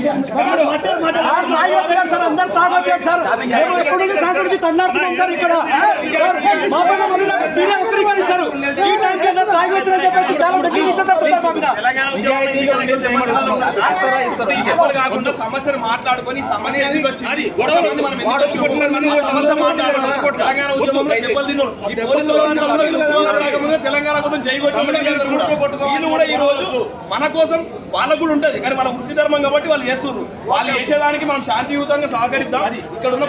Sir తాగి వచ్చారు sir అందరు తాగి వచ్చారు సార్. మేము ఎప్పుడు నుంచి సాయంత్రం నుంచి తన్నాడుతున్నాం సార్ ఇక్కడ. సార్, మా పైన మళ్ళీ నాకు మీరే ఒకరికి ఇస్తారు ఈ టైంకి సార్ తాగి వచ్చారని చెప్పేసి చాలా పెట్టి ఇస్తారు సార్. మా మీద. ఎవరు కాకుండా సమస్యను మాట్లాడుకొని సమస్య ఎందుకు వచ్చింది? కొంతమంది మనం ఎందుకు వచ్చినాము? ఆ సమస్య మాట్లాడుకోవడం. తెలంగాణ ఉద్యమంలో దెబ్బలు తిన్నాడు. ఈ పోలీసు వాళ్ళంతా కూడా వీళ్ళు తెలంగాణ రాకముందే తెలంగాణ కోసం జై కొట్టిన వీళ్ళందరూ కూడా. వీళ్ళు కూడా ఈ రోజు మన కోసం వాళ్ళకు కూడా ఉంటది. కానీ మన వృత్తి ధర్మం కాబట్టి వాళ్ళు చేస్తున్నారు. వాళ్ళు చేసేదానికి మనం శాంతియుతంగా సహకరిద్దాం. ఇక్కడ ఉన్న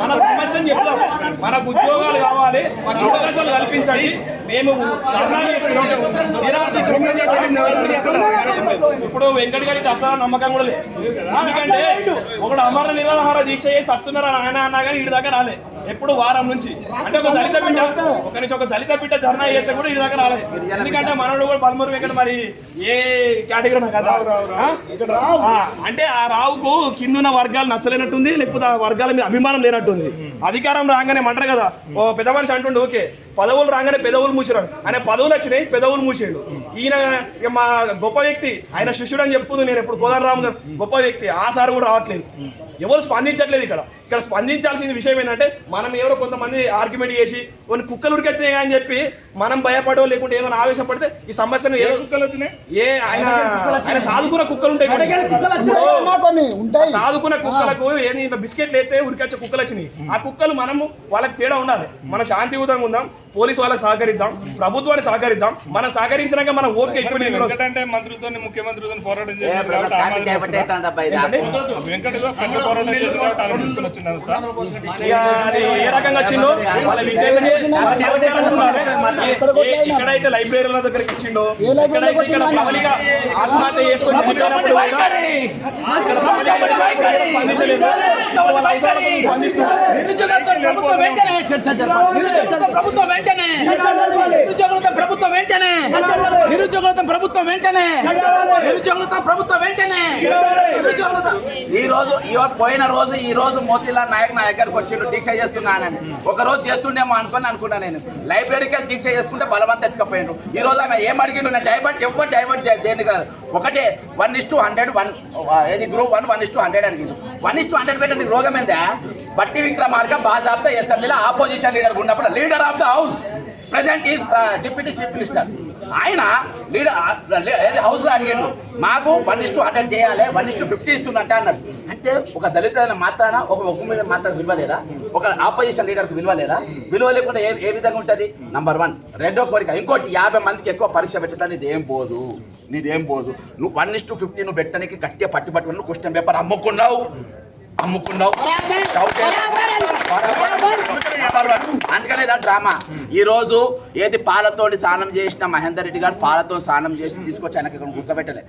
మన సమస్యను చెప్తాం మనకు ఉద్యోగాలు కావాలి మాకు అవకాశాలు కల్పించండి. మేము ధర్నా చేస్తున్నాం. ఇప్పుడు వెంకట్ గారికి అసలు నమ్మకం కూడా లేదు. ఎందుకంటే ఒకడు అమర నిరాహార దీక్ష చేసి సత్తున్నారు ఆయన అన్నా కానీ ఇటు దాకా రాలే. ఎప్పుడు వారం నుంచి. అంటే ఒక దళిత బిడ్డ ఒక నుంచి ఒక దళిత బిడ్డ ధర్నా చేస్తే కూడా ఇటు దాకా రాలేదు ఎందుకంటే మనోడు కూడా పల్మూరు వెంకట మరి ఏ కేటగిరీ నాకు కదా? అంటే ఆ రావుకు కిందున్న వర్గాలు నచ్చలేనట్టుంది లేకపోతే ఆ వర్గాల మీద అభిమానం లేనట్టుంది. అధికారం రాగానే మంటారు కదా. ఓ పెద్ద మనిషి అంటుండే ఓకే. పదవులు రాగానే పెదవులు మూసిరాడు ఆయన పదవులు వచ్చినాయి పెదవులు మూసేయండు ఈయన మా గొప్ప వ్యక్తి ఆయన శిష్యుడు అని చెప్పుకుంది నేను ఇప్పుడు కోదండరామ్ గారు. గొప్ప వ్యక్తి ఆ సార్ కూడా రావట్లేదు. ఎవరు స్పందించట్లేదు ఇక్కడ. ఇక్కడ స్పందించాల్సిన విషయం ఏంటంటే మనం ఎవరో కొంతమంది ఆర్గ్యుమెంట్ చేసి కొన్ని కుక్కలు ఉరికొచ్చినాయి అని చెప్పి మనం భయపడో లేకుంటే ఏదో ఆవేశపడితే ఈ సమస్యను ఏ కుక్కలు వచ్చినాయి? ఏ ఆయన ఆయన సాధుకున్న కుక్కలు ఉంటాయి కొన్ని ఉంటాయి. సాధుకున్న కుక్కలకు ఏది బిస్కెట్లు అయితే ఉరికొచ్చే కుక్కలు వచ్చినాయి. ఆ కుక్కలు మనము వాళ్ళకి తేడా ఉండాలి. మన శాంతియుతంగా ఉందాం పోలీసు వాళ్ళకి సహకరిద్దాం ప్రభుత్వాన్ని సహకరిద్దాం. మనం సహకరించినాక మన ఓపిక ఎక్కువ. ఎందుకంటే మంత్రులతో ముఖ్యమంత్రితో పోరాటం చేశారు ఇక అది ఏ రకంగా వచ్చిందో వాళ్ళ విద్యార్థి వాళ్ళ సంస్కారం ఉండాలి. ఏ- ఏ- ఎక్కడైతే లైబ్రరీల దగ్గరికి ఇచ్చిండో ఎక్కడైతే ఇక్కడ ప్రబలిగా ఆత్మహత్య చేసుకొని ప్రభుత్వం వెంటనే. ప్రభుత్వం వెంటనే. నిరుద్యోగులతో ప్రభుత్వం వెంటనే. నిరుద్యోగులతో ప్రభుత్వం వెంటనే. ఈ రోజు పోయిన రోజు ఈ రోజు మోతీలాల్ నాయక్ నా దగ్గరకు వచ్చిండు దీక్ష చేస్తున్నానని ఒక రోజు చేస్తుండేమో అనుకుని అనుకున్నా నేను. లైబ్రరీకి దీక్ష చేసుకుంటే బలవంత ఎత్తుకపోయిండు. ఈ రోజు ఆమె ఏం అడిగిండు నేను డైవర్ట్ ఎవరు డైవర్ట్ చేయండి కదా. ఒకటే one is to hundred one ఏది group one one is to hundred అడిగిండు. వన్ ఇస్ టు హండ్రెడ్ పెట్టండి రోగం ఏందా? బట్టి విక్రమార్క బాజాబ్తా అసెంబ్లీలో ఆపోజిషన్ లీడర్ ఉన్నప్పుడు leader of the house present is deputy chief minister ఆయన లీడర్ హౌస్లో అడిగాడు మాకు వన్ ఇస్ టు హండ్రెడ్ చేయాలి వన్ ఇస్ టు ఫిఫ్టీ ఇస్తున్నట్ట అన్నాడు. అంటే ఒక దళితులైన మాత్రాన ఒక ఒక్క మీద మాత్రం విలువ లేదా ఒక ఆపోజిషన్ లీడర్కి విలువ లేదా విలువ లేకుండా ఏ ఏ విధంగా ఉంటుంది? నంబర్ వన్ రెండో కోరిక ఇంకోటి యాభై మందికి ఎక్కువ పరీక్ష పెట్టడం నీదేం పోదు నీదేం పోదు నువ్వు వన్ ఇస్ టు ఫిఫ్టీ నువ్వు పెట్టడానికి గట్టిగా పట్టి పట్టుకుని నువ్వు క్వశ్చన్ పేపర్ అమ్ముకున్నావు. అమ్ముకున్నావు. అందుకనే ఇదా డ్రామా. ఈ రోజు ఏది పాలతోటి స్నానం చేసిన మహేందర్ రెడ్డి గారు పాలతో స్నానం చేసి తీసుకొచ్చి ఆయనకి ఇక్కడ కూర్చోబెట్టలే.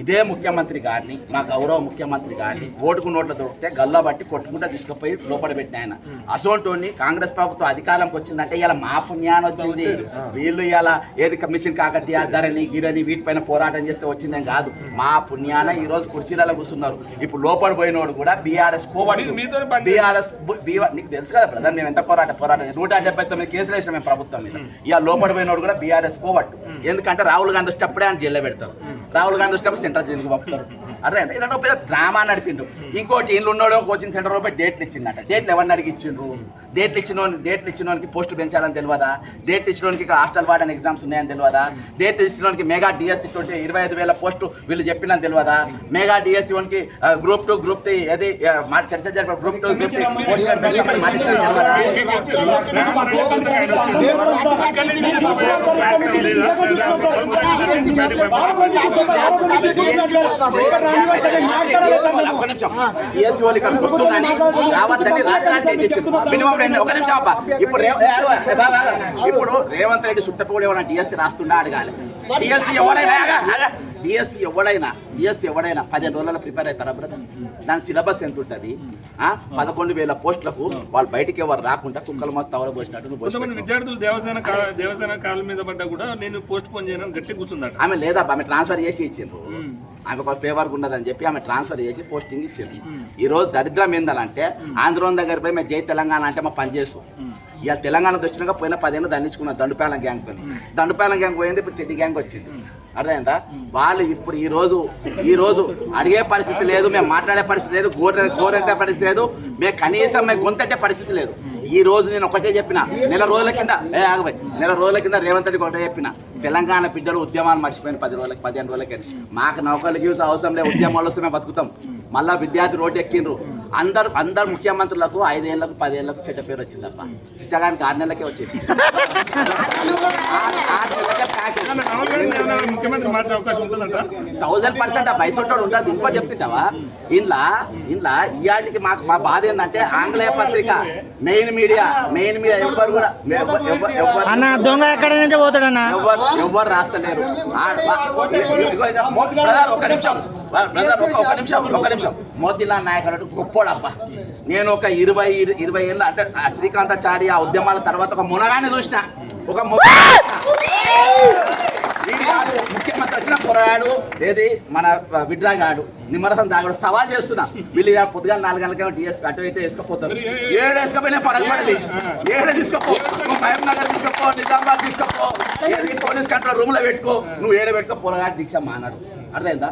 ఇదే ముఖ్యమంత్రి గారిని మా గౌరవ ముఖ్యమంత్రి గారిని ఓటుకు నోట్ల దొరికితే గల్లా బట్టి కొట్టుకుంటా తీసుకుపోయి లోపల పెట్టిన ఆయన. అసోంటోని కాంగ్రెస్ ప్రభుత్వం అధికారంకి వచ్చిందంటే ఇలా మా పుణ్యాన్ని వచ్చింది. వీళ్ళు ఇలా ఏది కమిషన్ కాకతీయ ధరని గిరని వీటిపైన పోరాటం చేస్తే వచ్చిందేం కాదు. మా పుణ్యాన ఈ రోజు కుర్చీలలో కూర్చున్నారు. ఇప్పుడు లోపల పోయినోడు కూడా బీఆర్ఎస్ పని బీఆర్ఎస్ నీకు తెలుసు కదా బ్రదర్ మేము ఎంత పోరాట పోరాటం. నూట డెబ్బై తొమ్మిది కేసులు వేసినాం మేము ప్రభుత్వం మీద. ఇక లోపల పోయినోడు కూడా బీఆర్ఎస్ కోవట్టు. ఎందుకంటే రాహుల్ గాంధీ వచ్చేటప్పుడే ఆయన జైల్లో పెడతారు. రాహుల్ గాంధీ వచ్చినప్పుడు సెంట్రల్ జైలుకి పంపుతారు. అదే ఇదంతా పెద్ద డ్రామా నడిపిండ్రు ఇంకోటి ఇల్లు ఉన్నాడో కోచింగ్ సెంటర్ రూపాయి డేట్లు ఇచ్చిందట. డేట్లు ఎవరిని అడిగి ఇచ్చిండ్రు? డేట్లు ఇచ్చిన డేట్లు ఇచ్చిన వానికి పోస్ట్ పెంచాలని తెలియదా డేట్లు ఇచ్చిన వానికి ఇక్కడ హాస్టల్ వార్డెన్ ఎగ్జామ్స్ ఉన్నాయని తెలియదా డేట్లు ఇచ్చిన వానికి మెగా డిఎస్సి తోటి ఇరవై ఐదు వేల పోస్టు వీళ్ళు చెప్పినని తెలియదా మెగా డిఎస్సి వానికి గ్రూప్ టూ గ్రూప్ త్రీ అది ఆ, మా చర్చ జరిపిన గ్రూప్ టూ గ్రూప్ త్రీ వాళ్ళు రావద్దని రాత్రి? మినిమం రెండు ఒక నిమిషం అబ్బా. ఇప్పుడు. ఇప్పుడు రేవంత్ రెడ్డి సుట్టపోడు ఏమైనా డిఎస్సి రాస్తుండా అడగాలి. డిఎస్సి ఎవడైనా డిఎస్సి ఎవడైనా డిఎస్సి ఎవడైనా పదిహేను రోజుల్లో ప్రిపేర్ అవుతారా బ్రదర్ దాని సిలబస్ ఎంత ఉంటుంది? ఆ? పదకొండు వేల పోస్టులకు వాళ్ళు బయటికి ఎవరు రాకుండా కుక్కల మొత్తం పోసి కొంతమంది విద్యార్థులు దేవసేన దేవసేన కాళ్ళ మీద పడ్డా కూడా నేను పోస్ట్ పోన్ చేయను గట్టి కూర్చుందట. ఆమె లేదా ఆమె ట్రాన్స్ఫర్ చేసి ఇచ్చిండ్రు. ఆమె ఒక ఫేవర్ ఉన్నదని చెప్పి ఆమె ట్రాన్స్ఫర్ చేసి పోస్టింగ్ ఇచ్చింది ఈ రోజు దరిద్రం ఏందనంటే ఆంధ్రోన్ దగ్గర పోయి మేము జై తెలంగాణ అంటే మా పనిచేస్తాం ఇక తెలంగాణ దృష్టిగా పోయిన పదేళ్ళు దండించుకున్న దండుపాలెం గ్యాంగ్ పని దండుపాలెం గ్యాంగ్ పోయింది ఇప్పుడు చెడ్డి గ్యాంగ్ వచ్చింది. అర్థమైందా? వాళ్ళు ఇప్పుడు ఈ రోజు ఈ రోజు అడిగే పరిస్థితి లేదు మేము మాట్లాడే పరిస్థితి లేదు గోర గోరంటే పరిస్థితి లేదు మేము కనీసం మేము గొంతట్టే పరిస్థితి లేదు. ఈ రోజు నేను ఒకటే చెప్పిన నెల రోజుల కింద ఏ ఆగబాయ్ నెల రోజుల కింద రేవంత్ రెడ్డి ఒకటే చెప్పిన తెలంగాణ బిడ్డలు ఉద్యమాలు మర్చిపోయిన పది రోజులకి పదిహేను రోజులకి మాకు నౌకర్లు యూస్ అవసరం లేదు ఉద్యమాలు వస్తే మేము బతుకుతాం. మళ్ళా విద్యార్థి రోడ్డు ఎక్కిండ్రు. అందరు అందరు ముఖ్యమంత్రులకు ఐదేళ్ళకు పదేళ్ళకు చెడ్డ పేరు వచ్చిందప్ప చిచ్చగానికి ఆరు నెలలకే వచ్చేసి థౌజండ్ పర్సెంట్ ఆ బయసొట్టాడు ఉంటుంది ఇంకో చెప్తున్నావా ఇంట్లో ఇంట్లో ఇయాటికి మాకు మా బాధ ఏంటంటే ఆంగ్లేయ పత్రిక మెయిన్ మీడియా మెయిన్ మీడియా ఎవరు కూడా ఎవ్వ- ఎవ్వ- ఎవ్వరు- అన్న దొంగ ఎక్కడి నుంచి పోతాడన్నా ఎవ్వరు ఎవ్వరు రాస్తలేరు ఒక నిమిషం బ్రదర్ ఒక ఒక నిమిషం ఒక నిమిషం. మోతీలాల్ నాయక్ అన్నట్టు గొప్పోడబ్బా నేను ఒక ఇరవై ఇరు- ఇరవై ఏళ్ళ అంటే ఆ శ్రీకాంతాచారి ఆ ఉద్యమాల తర్వాత ఒక మునగాన్ని చూసిన. ఒక ముఖ్యమంత్రి వచ్చిన పొరగాడు ఏది? మన విడ్రాగాడు. నిమ్మరసం తాగాడు. సవాల్ చేస్తున్నా. వీళ్ళు పొద్దుగా నాలుగు గంటలకేమో డిఎస్ అటు ఇటు వేసుకపోతారు. ఏడు వేసుకపోయినా పడకూడదు ఏడు తీసుకోపో. నువ్వు నగర్ తీసుకోపో నిజామాబాద్ తీసుకోపో. పోలీస్ కంట్రోల్ రూమ్లో పెట్టుకో. నువ్వు ఏడు పెట్టుకో పొరగాడు దీక్ష మానాడు. అర్థమైందా?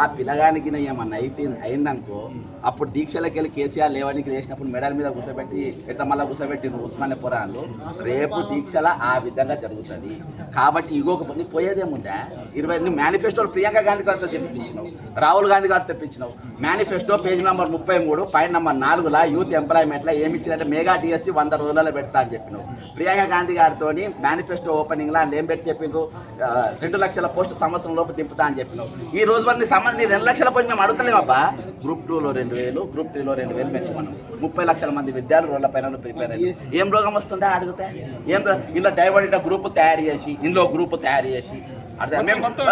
ఆ పిల్లగానికి ఏమన్నా అయితే అయిందనుకో అప్పుడు దీక్షలకు వెళ్ళి కేసీఆర్ లేవనికి వేసినప్పుడు మెడల్ మీద కూర్చోబెట్టి ఎట్లా మళ్ళీ కూర్చోబెట్టి ఉస్మానియ పురాణాలు రేపు దీక్షల ఆ విధంగా జరుగుతుంది. కాబట్టి ఇగోక నీకు పోయేదేముందా ఇరవై నువ్వు ప్రియాంక గాంధీ గారితో తెప్పించినావు రాహుల్ గాంధీ గారితో తెప్పించినావు. మేనిఫెస్టో పేజ్ నెంబర్ ముప్పై మూడు పాయింట్ నెంబర్ నాలుగులా యూత్ ఎంప్లాయ్మెంట్లో ఏమి ఇచ్చినట్టే మెగా డిఎస్సి వంద రోజులలో పెడతా అని చెప్పినావు. ప్రియాంక గాంధీ గారితో మేనిఫెస్టో ఓపెనింగ్లో ఏం పెట్టి చెప్పిండ్రు. రెండు లక్షల పోస్టు సంవత్సరం లోపు దింపుతా అని చెప్పినావు. ఈ రోజు వరకు నీ సంబంధం నీ రెండు లక్షల పోస్ట్ మేము అడుగుతలేమబ్బా. గ్రూప్ టూలో రెండు వేలు గ్రూప్ త్రీలో రెండు వేలు పెంచుకున్నాం ముప్పై లక్షల మంది విద్యార్థులు రోడ్ల పైన ప్రిపేర్ అయ్యారు ఏం రోగం వస్తుందా అడిగితే? ఏం ఇలా డైవర్ట్ గ్రూప్ తయారు చేసి ఇందులో గ్రూప్ తయారు చేసి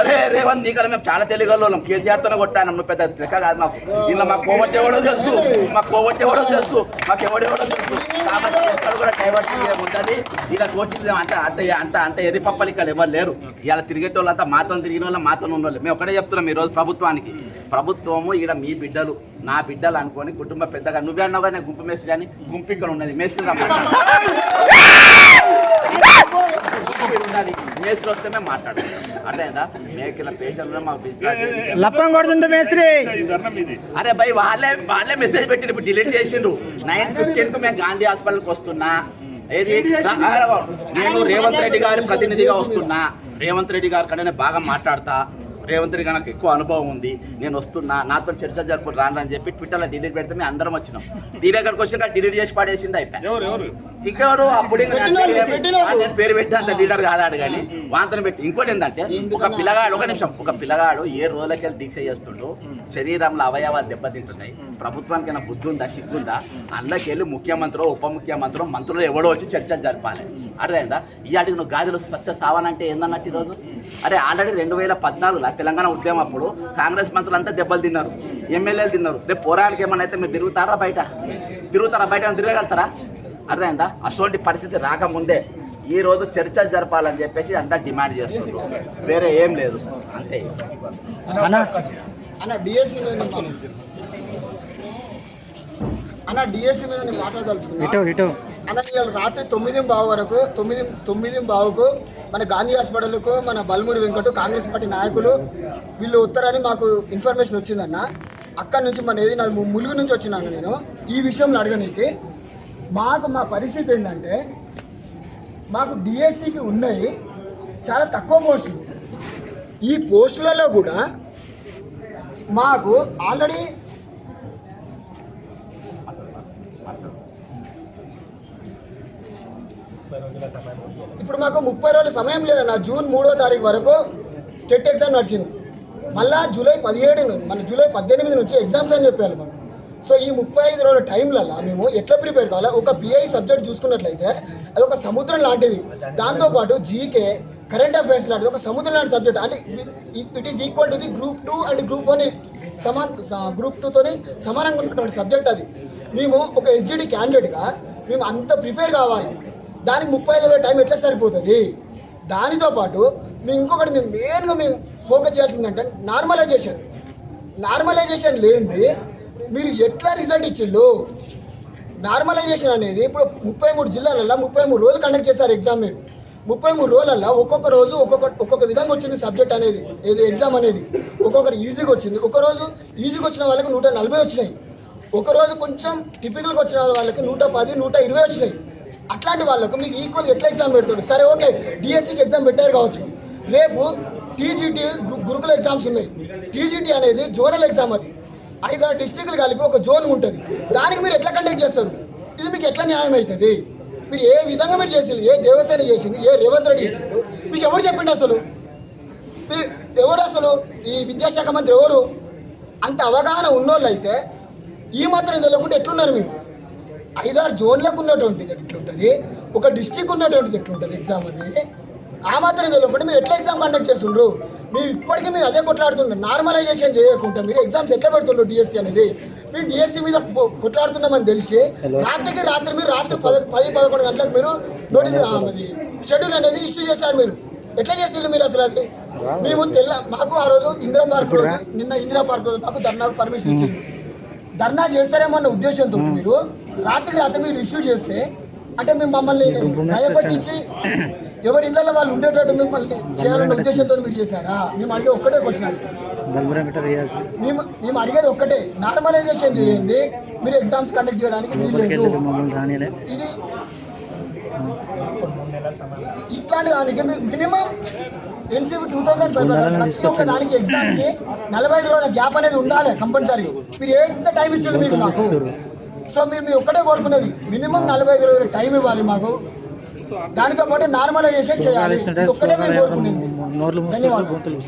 అరే రేవంత్ కదా మేము చాలా తెలియగలం కేసీఆర్ తోనే కొట్టాను నువ్వు పెద్ద లెక్క కాదు మాకు. ఇలా మాకు కోవట్టి ఎవడో తెలుసు. మాకు కోవట్టి ఎవడో తెలుసు. మాకు ఎవడెవడో తెలుసు. కాబట్టి ఎక్కడ కూడా డైవర్ట్ ఉంటుంది ఇలా కోచింగ్ అంత అంత అంత అంత ఎర్రి పప్పలు ఇక్కడ ఎవరు లేరు. ఇలా తిరిగేట వాళ్ళంతా మాతో తిరిగిన వాళ్ళు మాతో ఉన్న వాళ్ళు మేము ఒకటే చెప్తున్నాం ఈ రోజు ప్రభుత్వానికి. ప్రభుత్వము ఇక్కడ మీ బిడ్డలు నా బిడ్డలు అనుకొని కుటుంబ పెద్దగా నువ్వే అన్నావు కానీ గుంపు మేస్త్రి అని గుంపు ఇక్కడ ఉన్నది. మేస్త్రి మేస్త్రి వస్తే మేము మాట్లాడతాం. అర్థమైందా మేకిల పేషెంట్ మాకు బిజినెస్ లప్పం కొడుతుంటే మేస్త్రి. ఈ ధర్నం ఇది. అరే భయ్ వాళ్ళే వాళ్ళే మెసేజ్ పెట్టిండ్రు ఇప్పుడు డిలీట్ చేసిండ్రు నైన్ ఫిఫ్టీన్కు మేము గాంధీ హాస్పిటల్కి వస్తున్నా. ఏది? నేను రేవంత్ రెడ్డి గారి ప్రతినిధిగా వస్తున్నా. రేవంత్ రెడ్డి గారి కన్నా నేను బాగా మాట్లాడతా. రేవంత్ రెడ్డి గారికి ఎక్కువ అనుభవం ఉంది. నేను వస్తున్నా నాతో చర్చ జరుపు రాను అని చెప్పి ట్విట్టర్లో డిలీట్ పెడితే మేము అందరం వచ్చినాం. దీని దగ్గరకు వచ్చినాక డిలీట్ చేసి పడేసింది అయిపోయి. ఎవరు ఎవరు? ఇంకెవరు? అప్పుడు నేను పేరు- ఆ, నేను పేరు పెట్టి అంత లీడర్ కాదాడు కానీ వాంతను పెట్టి. ఇంకోటి ఏంటంటే ఒక పిల్లగాడు ఒక నిమిషం ఒక పిల్లగాడు ఏ రోజులకి వెళ్ళి దీక్ష చేస్తుండో? శరీరంలో అవయవాలు దెబ్బతింటున్నాయి. ప్రభుత్వానికి ఏమైనా బుద్ధి ఉందా సిగ్గుందా వెళ్ళి ముఖ్యమంత్రి ఉప ముఖ్యమంత్రి మంత్రులు ఎవడో వచ్చి చర్చ జరపాలి. అర్థమైందా? ఇవాటికి నువ్వు గాదిలో సస్య సావనంటే ఏందన్నట్టు ఈరోజు? అరే ఆల్రెడీ రెండు వేల పద్నాలుగులో తెలంగాణ ఉద్యమం అప్పుడు కాంగ్రెస్ మంత్రులు అంతా దెబ్బలు తిన్నారు. ఎమ్మెల్యేలు తిన్నారు. రేపు పోరానికి ఏమన్నా అయితే మీరు తిరుగుతారా బయట? తిరుగుతారా బయట? ఏమైనా తిరగలుగుతారా అర్థమైందా? అటువంటి పరిస్థితి రాకముందే ఈ రోజు చర్చలు జరపాలని చెప్పేసి అంతా డిమాండ్ చేస్తున్నారు. వేరే ఏం లేదు. అంతే. అన్న. డిఎస్సి మీద మాట్లాడదలుచుకున్నా. ఇటు రాత్రి తొమ్మిది బావు వరకు తొమ్మిది తొమ్మిది బావుకు మన గాంధీ హాస్పిటల్కు మన బల్మూరి వెంకట కాంగ్రెస్ పార్టీ నాయకులు వీళ్ళు ఉత్తరాన్ని మాకు ఇన్ఫర్మేషన్ వచ్చిందన్న. అక్కడి నుంచి మన ఏది నాది ములుగు నుంచి వచ్చినాను నేను. ఈ విషయంలో అడగనీకి మాకు మా పరిస్థితి ఏంటంటే మాకు డిఎస్సికి ఉన్నాయి చాలా తక్కువ పోస్టులు. ఈ పోస్టులలో కూడా మాకు ఆల్రెడీ ఇప్పుడు మాకు ముప్పై రోజుల సమయం లేదన్న జూన్ మూడో తారీఖు వరకు టెట్ ఎగ్జామ్ నడిచింది. మళ్ళా జూలై పదిహేడు మన జూలై పద్దెనిమిది నుంచి ఎగ్జామ్స్ అని చెప్పారు మాకు. సో ఈ ముప్పై ఐదు రోజుల టైంలలో మేము ఎట్లా ప్రిపేర్ కావాలా? ఒక బిఐ సబ్జెక్ట్ చూసుకున్నట్లయితే అది ఒక సముద్రం లాంటిది. దాంతోపాటు జీకే కరెంట్ అఫైర్స్ లాంటిది ఒక సముద్రం లాంటి సబ్జెక్ట్. అంటే it is equal to the group two and group one Samman group టూతోని సమానంగా ఉన్నటువంటి సబ్జెక్ట్ అది. మేము ఒక హెచ్జిడి క్యాండిడేట్గా మేము అంత ప్రిపేర్ కావాలి. దానికి ముప్పై ఐదు రోజుల టైం ఎట్లా సరిపోతుంది? దానితో పాటు మేము ఇంకొకటి మేము మెయిన్గా మేము ఫోకస్ చేయాల్సిందంటే నార్మలైజేషన్ నార్మలైజేషన్ లేనిది మీరు ఎట్లా రిజల్ట్ ఇచ్చిళ్ళు? నార్మలైజేషన్ అనేది ఇప్పుడు ముప్పై మూడు జిల్లాలలో ముప్పై మూడు రోజులు కండక్ట్ చేశారు ఎగ్జామ్ మీరు. ముప్పై మూడు రోజులల్లో ఒక్కొక్క రోజు ఒక్కొక్క ఒక్కొక్క విధంగా వచ్చింది సబ్జెక్ట్ అనేది ఏది ఎగ్జామ్ అనేది. ఒక్కొక్కరు ఈజీగా వచ్చింది. ఒక రోజు ఈజీగా వచ్చిన వాళ్ళకి నూట నలభై వచ్చినాయి. ఒక రోజు కొంచెం టిపికల్గా వచ్చిన వాళ్ళకి నూట పది నూట ఇరవై వచ్చినాయి. అట్లాంటి వాళ్ళకు మీకు ఈక్వల్ ఎట్లా ఎగ్జామ్ పెడతారు? సరే ఓకే డిఎస్సికి ఎగ్జామ్ పెట్టారు కావచ్చు. రేపు టీజీటీ గురుకుల ఎగ్జామ్స్ ఉన్నాయి. టీజీటీ అనేది జోనల్ ఎగ్జామ్ అది. ఐదారు డిస్టిక్లు కలిపి ఒక జోన్ ఉంటుంది. దానికి మీరు ఎట్లా కండక్ట్ చేస్తారు? ఇది మీకు ఎట్లా న్యాయం అవుతుంది? మీరు ఏ విధంగా మీరు చేసింది ఏ దేవసేన చేసింది ఏ రేవంత్ రెడ్డి చేసింది మీకు ఎవరు చెప్పిండు అసలు? మీ- ఎవరు అసలు? ఈ విద్యాశాఖ మంత్రి ఎవరు? అంత అవగాహన ఉన్నోళ్ళు అయితే ఈ మాత్రం తెలియకుండా ఎట్లున్నారు మీరు? ఐదారు జోన్లకు ఉన్నటువంటిది ఎట్లుంటుంది ఒక డిస్టిక్ ఉన్నటువంటిది ఎట్లుంటుంది ఎగ్జామ్ అనేది ఆ మాత్రం తెలియకుండా మీరు ఎట్లా ఎగ్జామ్ కండక్ట్ చేస్తుండ్రు? మీరు ఇప్పటికీ మీరు అదే కొట్లాడుతున్నారు నార్మలైజేషన్ చేయకుండా మీరు ఎగ్జామ్స్ ఎట్లా పెడుతుండ్రు డిఎస్సి అనేది? మీరు డిఎస్సి మీద కొట్లాడుతున్నామని తెలిసి రాత్రికి రాత్రి మీరు రాత్రి పద పది పదకొండు గంటలకు మీరు నోటి షెడ్యూల్ అనేది ఇష్యూ చేశారు మీరు. ఎట్లా చేసిండ్రు మీరు అసలు అది? మేము తెల్ల మాకు ఆ రోజు ఇందిరా పార్క్ నిన్న ఇందిరా పార్క్ మాకు ధర్నాకు పర్మిషన్ ఇచ్చింది ధర్నా చేస్తారేమో అన్న ఉద్దేశంతో మీరు. రాత్రికి రాత్రి మీరు ఇష్యూ చేస్తే అంటే మేము మమ్మల్ని భయపట్టించి ఎవరి ఇళ్ళలో వాళ్ళు ఉండేటట్టు మిమ్మల్ని చేయాలన్న ఉద్దేశంతో మీరు చేశారా? మేము అడిగే ఒక్కటే క్వశ్చన్ మేము మేము అడిగేది ఒక్కటే. నార్మలైజేషన్ చేయండి. మీరు ఎగ్జామ్స్ కండక్ట్ చేయడానికి ఇది ఇట్లాంటి దానికి మీరు minimum NCB two thousand five ప్రతి ఒక్క దానికి ఎగ్జామ్కి నలభై ఐదు రోజుల గ్యాప్ అనేది ఉండాలి కంపల్సరీ. మీరు ఎంత టైం ఇచ్చారు మీకు నాకు సో మీరు మీ ఒక్కటే కోరుకునేది మినిమం నలభై ఐదు రోజుల టైం ఇవ్వాలి మాకు. దానితో పాటు నార్మలైజేషన్ చేయాలి. ఒక్కటే మేము కోరుకునేది. ధన్యవాదాలు.